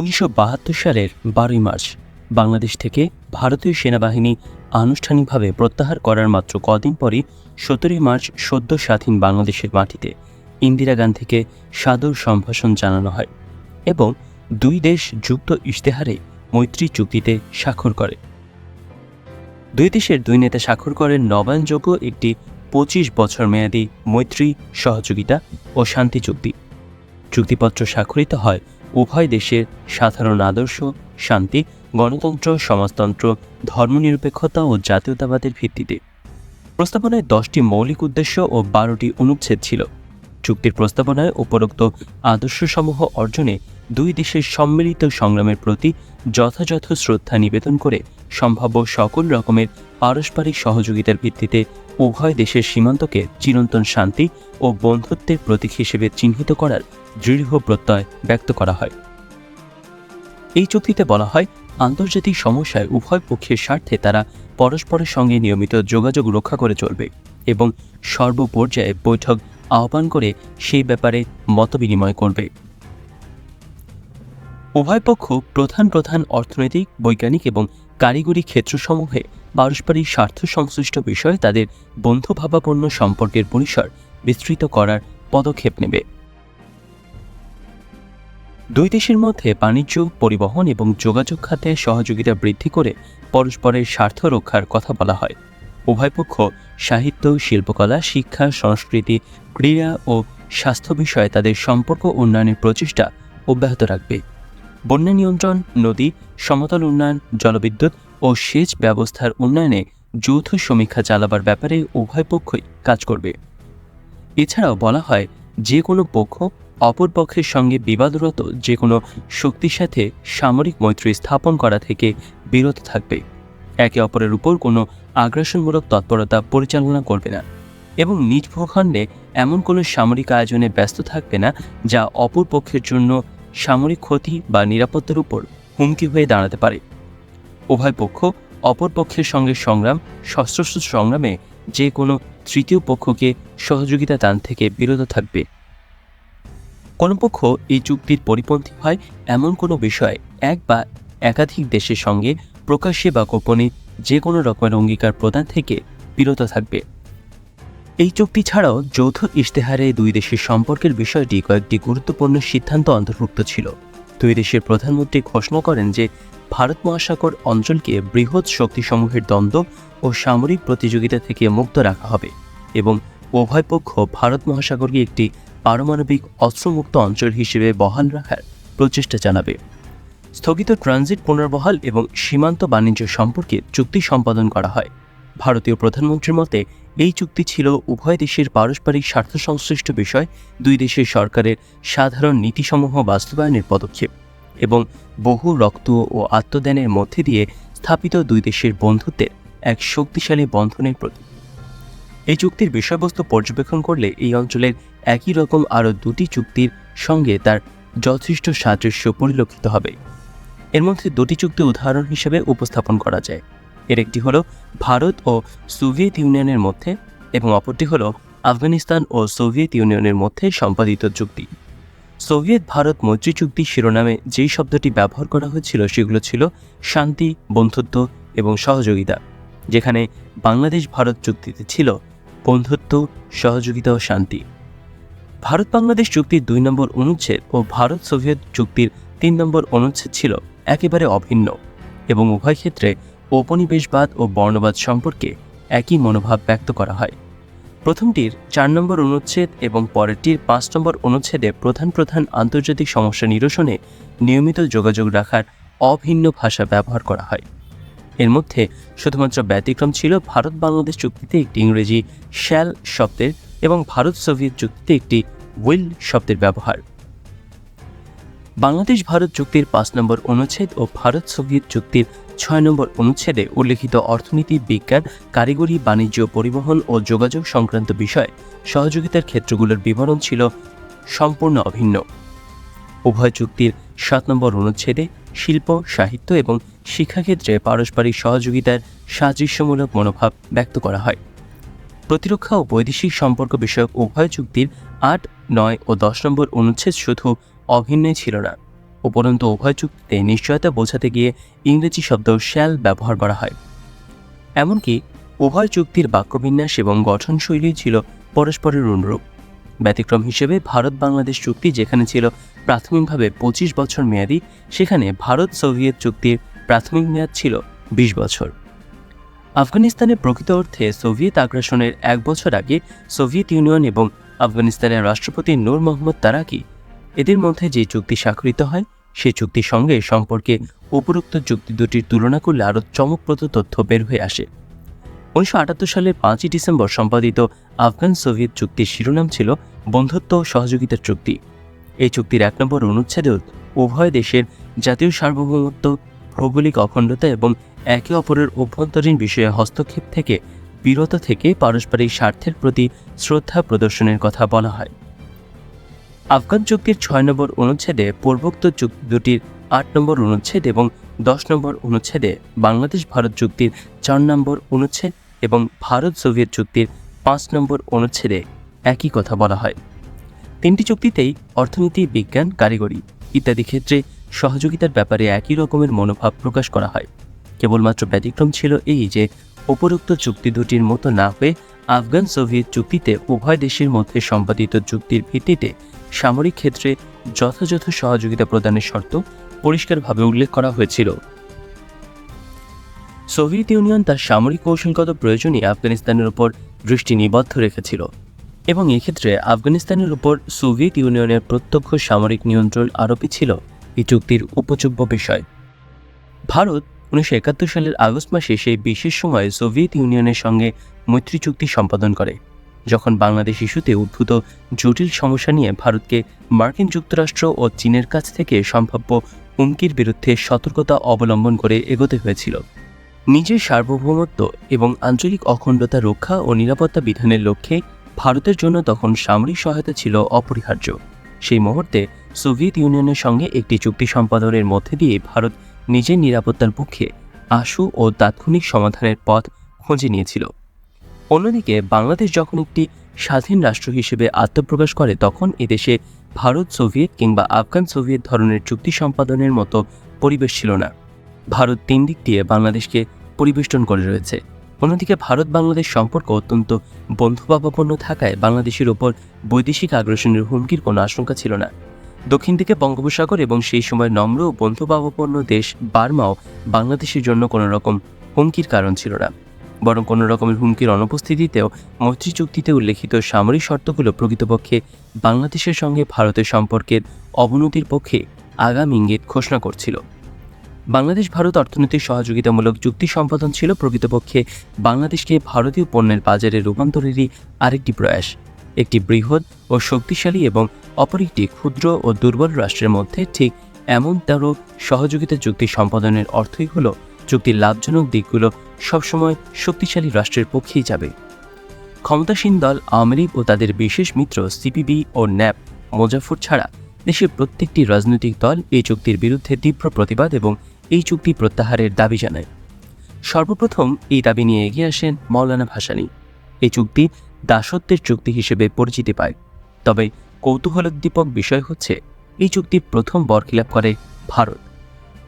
উনিশশো বাহাত্তর সালের বারোই মার্চ, বাংলাদেশ থেকে ভারতীয় সেনাবাহিনী আনুষ্ঠানিকভাবে প্রত্যাহার করার মাত্র কদিন পরই সতেরোই মার্চ সদ্য স্বাধীন বাংলাদেশের মাটিতে ইন্দিরা গান্ধীকে সাদর সম্ভাষণ জানানো হয় এবং দুই দেশ যুক্ত ইশতেহারে মৈত্রী চুক্তিতে স্বাক্ষর করে। দুই দেশের দুই নেতা স্বাক্ষর করেন নবায়নযোগ্য একটি পঁচিশ বছর মেয়াদী মৈত্রী সহযোগিতা ও শান্তি চুক্তি। চুক্তিপত্র স্বাক্ষরিত হয় উভয় দেশের সাধারণ আদর্শ, শান্তি, গণতন্ত্র, সমাজতন্ত্র, ধর্মনিরপেক্ষতা ও জাতীয়তাবাদের ভিত্তিতে। প্রস্তাবনায় দশটি মৌলিক উদ্দেশ্য ও বারোটি অনুচ্ছেদ ছিল। চুক্তির প্রস্তাবনায় উপরোক্ত আদর্শসমূহ অর্জনে দুই দেশের সম্মিলিত সংগ্রামের প্রতি যথাযথ শ্রদ্ধা নিবেদন করে সম্ভাব্য সকল রকমের পারস্পরিক সহযোগিতার ভিত্তিতে উভয় দেশের সীমান্তকে চিরন্তন শান্তি ও বন্ধুত্বের প্রতীক হিসেবে চিহ্নিত করার দৃঢ় প্রত্যয় ব্যক্ত করা হয়। এই চুক্তিতে বলা হয়, আন্তর্জাতিক সমস্যায় উভয় পক্ষের স্বার্থে তারা পরস্পরের সঙ্গে নিয়মিত যোগাযোগ রক্ষা করে চলবে এবং সর্বপর্যায়ে বৈঠক আহ্বান করে সেই ব্যাপারে মতবিনিময় করবে। উভয় পক্ষ প্রধান প্রধান অর্থনৈতিক, বৈজ্ঞানিক এবং কারিগরি ক্ষেত্রসমূহে পারস্পরিক স্বার্থ সংশ্লিষ্ট বিষয়ে তাদের বন্ধুভাবাপন্ন সম্পর্কের পরিসর বিস্তৃত করার পদক্ষেপ নেবে। দুই দেশের মধ্যে বাণিজ্য, পরিবহন এবং যোগাযোগ খাতে সহযোগিতা বৃদ্ধি করে পরস্পরের স্বার্থ রক্ষার কথা বলা হয়। উভয় পক্ষ সাহিত্য, শিল্পকলা, শিক্ষা, সংস্কৃতি, ক্রীড়া ও স্বাস্থ্য বিষয়ে তাদের সম্পর্ক উন্নয়নের প্রচেষ্টা অব্যাহত রাখবে। বন্যা নিয়ন্ত্রণ, নদী, সমতল উন্নয়ন, জলবিদ্যুৎ ও সেচ ব্যবস্থার উন্নয়নে যৌথ সমীক্ষা চালাবার ব্যাপারে উভয় পক্ষই কাজ করবে। এছাড়াও বলা হয়, যে কোনো পক্ষ অপর পক্ষের সঙ্গে বিবাদরত যে কোনো শক্তির সাথে সামরিক মৈত্রী স্থাপন করা থেকে বিরত থাকবে। একে অপরের উপর কোনো আগ্রাসনমূলক তৎপরতা পরিচালনা করবে না এবং নিজ ভূখণ্ডে এমন কোনো সামরিক আয়োজনে ব্যস্ত থাকবে না যা অপর পক্ষের জন্য সামরিক ক্ষতি বা নিরাপত্তার উপর হুমকি হয়ে দাঁড়াতে পারে। উভয় পক্ষ অপর পক্ষের সঙ্গে সংগ্রাম, সশস্ত্র সংগ্রামে যে কোনো তৃতীয় পক্ষকে সহযোগিতা দান থেকে বিরত থাকবে। কোনো পক্ষ এই চুক্তির পরিপন্থী হয় এমন কোনো বিষয় এক বা একাধিক দেশের সঙ্গে প্রকাশ্যে বা গোপনে যে কোনো রকমের অঙ্গীকার প্রদান থেকে বিরত থাকবে। এই চুক্তি ছাড়াও যৌথ ইশতেহারে দুই দেশের সম্পর্কের বিষয়টি কয়েকটি গুরুত্বপূর্ণ সিদ্ধান্ত অন্তর্ভুক্ত ছিল। দুই দেশের প্রধানমন্ত্রী ঘোষণা করেন যে, ভারত মহাসাগর অঞ্চলকে বৃহৎ শক্তিসমূহের দ্বন্দ্ব ও সামরিক প্রতিযোগিতা থেকে মুক্ত রাখা হবে এবং উভয় পক্ষ ভারত মহাসাগরকে একটি পারমাণবিক অস্ত্রমুক্ত অঞ্চল হিসেবে বহাল রাখার প্রচেষ্টা জানাবে স্থগিত ট্রানজিট পুনর্বহাল এবং সীমান্ত বাণিজ্য সম্পর্কে চুক্তি সম্পাদন করা হয়। ভারতীয় প্রধানমন্ত্রীর মতে এই চুক্তি ছিল উভয় দেশের পারস্পরিক স্বার্থ সংশ্লিষ্ট বিষয়, দুই দেশের সরকারের সাধারণ নীতিসমূহ বাস্তবায়নের পদক্ষেপ এবং বহু রক্ত ও আত্মদানের মধ্যে দিয়ে স্থাপিত দুই দেশের বন্ধুত্বের এক শক্তিশালী বন্ধনের প্রতীক। এই চুক্তির বিষয়বস্তু পর্যবেক্ষণ করলে এই অঞ্চলের একই রকম আরও দুটি চুক্তির সঙ্গে তার যথেষ্ট সাদৃশ্য পরিলক্ষিত হবে। এর মধ্যে দুটি চুক্তি উদাহরণ হিসেবে উপস্থাপন করা যায়। এর একটি হলো ভারত ও সোভিয়েত ইউনিয়নের মধ্যে এবং অপরটি হলো আফগানিস্তান ও সোভিয়েত ইউনিয়নের মধ্যে সম্পাদিত চুক্তি। সোভিয়েত ভারত মৈত্রী চুক্তি শিরোনামে যেই শব্দটি ব্যবহার করা হয়েছিল সেগুলো ছিল শান্তি, বন্ধুত্ব এবং সহযোগিতা, যেখানে বাংলাদেশ ভারত চুক্তিতে ছিল বন্ধুত্ব, সহযোগিতা ও শান্তি। ভারত বাংলাদেশ চুক্তির দুই নম্বর অনুচ্ছেদ ও ভারত সোভিয়েত চুক্তির তিন নম্বর অনুচ্ছেদ ছিল একেবারে অভিন্ন এবং উভয় ক্ষেত্রে ঔপনিবেশবাদ ও বর্ণবাদ সম্পর্কে একই মনোভাব ব্যক্ত করা হয়। প্রথমটির চার নম্বর অনুচ্ছেদ এবং পরেরটির পাঁচ নম্বর অনুচ্ছেদে প্রধান প্রধান আন্তর্জাতিক সমস্যা নিরসনে নিয়মিত যোগাযোগ রাখার অভিন্ন ভাষা ব্যবহার করা হয়। এর মধ্যে শুধুমাত্র ব্যতিক্রম ছিল ভারত বাংলাদেশ চুক্তিতে একটি ইংরেজি শ্যাল শব্দের এবং ভারত সোভিয়েত চুক্তিতে একটি উইল শব্দের ব্যবহার। বাংলাদেশ ভারত চুক্তির পাঁচ নম্বর অনুচ্ছেদ ও ভারত সোভিয়েত চুক্তির ছয় নম্বর অনুচ্ছেদে উল্লেখিত অর্থনীতি, বিজ্ঞান, কারিগরি, বাণিজ্য, পরিবহন ও যোগাযোগ সংক্রান্ত বিষয়ে সহযোগিতার ক্ষেত্রগুলোর বিবরণ ছিল সম্পূর্ণ অভিন্ন। উভয় চুক্তির সাত নম্বর অনুচ্ছেদে শিল্প, সাহিত্য এবং শিক্ষাক্ষেত্রে পারস্পরিক সহযোগিতার সাদৃশ্যমূলক মনোভাব ব্যক্ত করা হয়। প্রতিরক্ষা ও বৈদেশিক সম্পর্ক বিষয়ক উভয় চুক্তির আট, নয় ও দশ নম্বর অনুচ্ছেদ শুধু অভিন্নই ছিল না। উপরন্তু উভয় চুক্তিতে নিশ্চয়তা বোঝাতে গিয়ে ইংরেজি শব্দ শ্যাল ব্যবহার করা হয়। এমনকি উভয় চুক্তির বাক্যবিন্যাস এবং গঠনশৈলী ছিল পরস্পরের অনুরূপ। ব্যতিক্রম হিসেবে ভারত বাংলাদেশ চুক্তি যেখানে ছিল প্রাথমিকভাবে পঁচিশ বছর মেয়াদি, সেখানে ভারত সোভিয়েত চুক্তির প্রাথমিক মেয়াদ ছিল বিশ বছর। আফগানিস্তানে প্রকৃত অর্থে সোভিয়েত আগ্রাসনের এক বছর আগে সোভিয়েত ইউনিয়ন এবং আফগানিস্তানের রাষ্ট্রপতি নূর মোহাম্মদ তারাকি এদের মধ্যে যে চুক্তি স্বাক্ষরিত হয়, সে চুক্তির সঙ্গে সম্পর্কে উপরোক্ত চুক্তি দুটির তুলনা করলে আরও চমকপ্রদ তথ্য বের হয়ে আসে। উনিশশো আটাত্তর সালের পাঁচই ডিসেম্বর সম্পাদিত আফগান সোভিয়েত চুক্তির শিরোনাম ছিল বন্ধুত্ব ও সহযোগিতার চুক্তি। এই চুক্তির এক নম্বর অনুচ্ছেদে উভয় দেশের জাতীয় সার্বভৌমত্ব, ভৌগোলিক অখণ্ডতা এবং একে অপরের অভ্যন্তরীণ বিষয়ে হস্তক্ষেপ থেকে বিরত থেকে পারস্পরিক স্বার্থের প্রতি শ্রদ্ধা প্রদর্শনের কথা বলা হয়। আফগান চুক্তির ছয় নম্বর অনুচ্ছেদে পূর্বোক্ত চুক্তি দুটির আট নম্বর অনুচ্ছেদ এবং দশ নম্বর অনুচ্ছেদে বাংলাদেশ ভারত চুক্তির চার নম্বর অনুচ্ছেদ এবং ভারত সোভিয়েত চুক্তির পাঁচ নম্বর অনুচ্ছেদে একই কথা বলা হয়। তিনটি চুক্তিতেই অর্থনীতি, বিজ্ঞান, কারিগরি ইত্যাদি ক্ষেত্রে সহযোগিতার ব্যাপারে একই রকমের মনোভাব প্রকাশ করা হয়। কেবলমাত্র ব্যতিক্রম ছিল এই যে, উপরোক্ত চুক্তি দুটির মতো না হয়ে আফগান সোভিয়েত চুক্তিতে উভয় দেশের মধ্যে সম্পাদিত চুক্তির ভিত্তিতে সামরিক ক্ষেত্রে যথাযথ সহযোগিতা প্রদানের শর্ত পরিষ্কারভাবে উল্লেখ করা হয়েছিল। সোভিয়েত ইউনিয়ন তার সামরিক কৌশলগত প্রয়োজনে আফগানিস্তানের উপর দৃষ্টি নিবদ্ধ রেখেছিল এবং এক্ষেত্রে আফগানিস্তানের উপর সোভিয়েত ইউনিয়নের প্রত্যক্ষ সামরিক নিয়ন্ত্রণ আরোপই ছিল এই চুক্তির উপযোগ্য বিষয়। ভারত উনিশশো একাত্তর সালের আগস্ট মাসে সেই বিশেষ সময়ে সোভিয়েত ইউনিয়নের সঙ্গে মৈত্রী চুক্তি সম্পাদন করে। যখন বাংলাদেশ ইস্যুতে উদ্ভূত জটিল সমস্যা নিয়ে ভারতকে মার্কিন যুক্তরাষ্ট্র ও চীনের কাছ থেকে সম্ভাব্য হুমকির বিরুদ্ধে সতর্কতা অবলম্বন করে এগোতে হয়েছিল। নিজের সার্বভৌমত্ব এবং আঞ্চলিক অখণ্ডতা রক্ষা ও নিরাপত্তা বিধানের লক্ষ্যে ভারতের জন্য তখন সামরিক সহায়তা ছিল অপরিহার্য। সেই মুহূর্তে সোভিয়েত ইউনিয়নের সঙ্গে একটি চুক্তি সম্পাদনের মধ্যে দিয়ে ভারত নিজের নিরাপত্তার পক্ষে আশু ও তাৎক্ষণিক সমাধানের পথ খুঁজে নিয়েছিল। অন্যদিকে বাংলাদেশ যখন একটি স্বাধীন রাষ্ট্র হিসেবে আত্মপ্রকাশ করে, তখন এদেশে ভারত, সোভিয়েত কিংবা আফগান, সোভিয়েত ধরনের চুক্তি সম্পাদনের মতো পরিবেশ ছিল না। ভারত তিন দিক দিয়ে বাংলাদেশকে পরিবেষ্টন করে রয়েছে। অন্যদিকে ভারত বাংলাদেশ সম্পর্ক অত্যন্ত বন্ধুভাবাপন্ন থাকায় বাংলাদেশের ওপর বৈদেশিক আগ্রাসনের হুমকির কোনো আশঙ্কা ছিল না। দক্ষিণ দিকে বঙ্গোপসাগর এবং সেই সময় নম্র ও বন্ধুভাবাপন্ন দেশ বার্মাও বাংলাদেশের জন্য কোনো রকম হুমকির কারণ ছিল না। বরং কোনো রকমের হুমকির অনুপস্থিতিতেও মৈত্রী চুক্তিতে উল্লেখিত সামরিক শর্তগুলো প্রকৃতপক্ষে বাংলাদেশের সঙ্গে ভারতের সম্পর্কের অবনতির পক্ষে আগাম ইঙ্গিত ঘোষণা করছিল। বাংলাদেশ ভারত অর্থনৈতিক সহযোগিতামূলক চুক্তি সম্পাদন ছিল প্রকৃতপক্ষে বাংলাদেশকে ভারতীয় পণ্যের বাজারে রূপান্তরেরই আরেকটি প্রয়াস। একটি বৃহৎ ও শক্তিশালী এবং অপর একটি ক্ষুদ্র ও দুর্বল রাষ্ট্রের মধ্যে ঠিক এমনতর সহযোগিতা চুক্তি সম্পাদনের অর্থই হল চুক্তির লাভজনক দিকগুলো সবসময় শক্তিশালী রাষ্ট্রের পক্ষেই যাবে। ক্ষমতাসীন দল আওয়ামী লীগ ও তাদের বিশেষ মিত্র সিপিবি ও ন্যাপ মোজাফর ছাড়া দেশের প্রত্যেকটি রাজনৈতিক দল এই চুক্তির বিরুদ্ধে তীব্র প্রতিবাদ এবং এই চুক্তি প্রত্যাহারের দাবি জানায়। সর্বপ্রথম এই দাবি নিয়ে এগিয়ে আসেন মৌলানা ভাসানী। এই চুক্তি দাসত্বের চুক্তি হিসেবে পরিচিতি পায়। তবে কৌতূহলোদ্দীপক বিষয় হচ্ছে, এই চুক্তির প্রথম বরখিলাপ করে ভারত।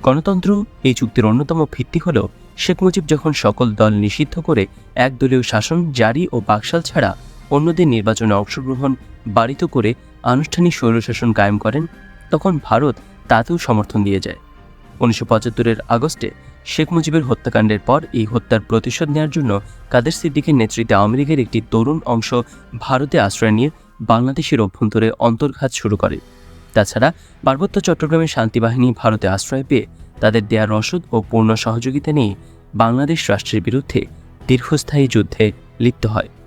গণতন্ত্র এই চুক্তির অন্যতম ভিত্তি হল শেখ মুজিব যখন সকল দল নিষিদ্ধ করে একদলীয় শাসন জারি ও বাকশাল ছাড়া অন্যদের নির্বাচনে অংশগ্রহণ বাড়িত করে আনুষ্ঠানিক স্বৈরশাসন কায়েম করেন, তখন ভারত তাতেও সমর্থন দিয়ে যায়। উনিশশো পঁচাত্তরের আগস্টে শেখ মুজিবের হত্যাকাণ্ডের পর এই হত্যার প্রতিশোধ নেওয়ার জন্য কাদের সিদ্দিকের নেতৃত্বে আওয়ামী লীগের একটি তরুণ অংশ ভারতে আশ্রয় নিয়ে বাংলাদেশের অভ্যন্তরে অন্তর্ঘাত শুরু করে। তাছাড়া পার্বত্য চট্টগ্রামের শান্তিবাহিনী ভারতে আশ্রয় পেয়ে তাদের দেয়া রসদ ও পূর্ণ সহযোগিতা নিয়ে বাংলাদেশ রাষ্ট্রের বিরুদ্ধে দীর্ঘস্থায়ী যুদ্ধে লিপ্ত হয়।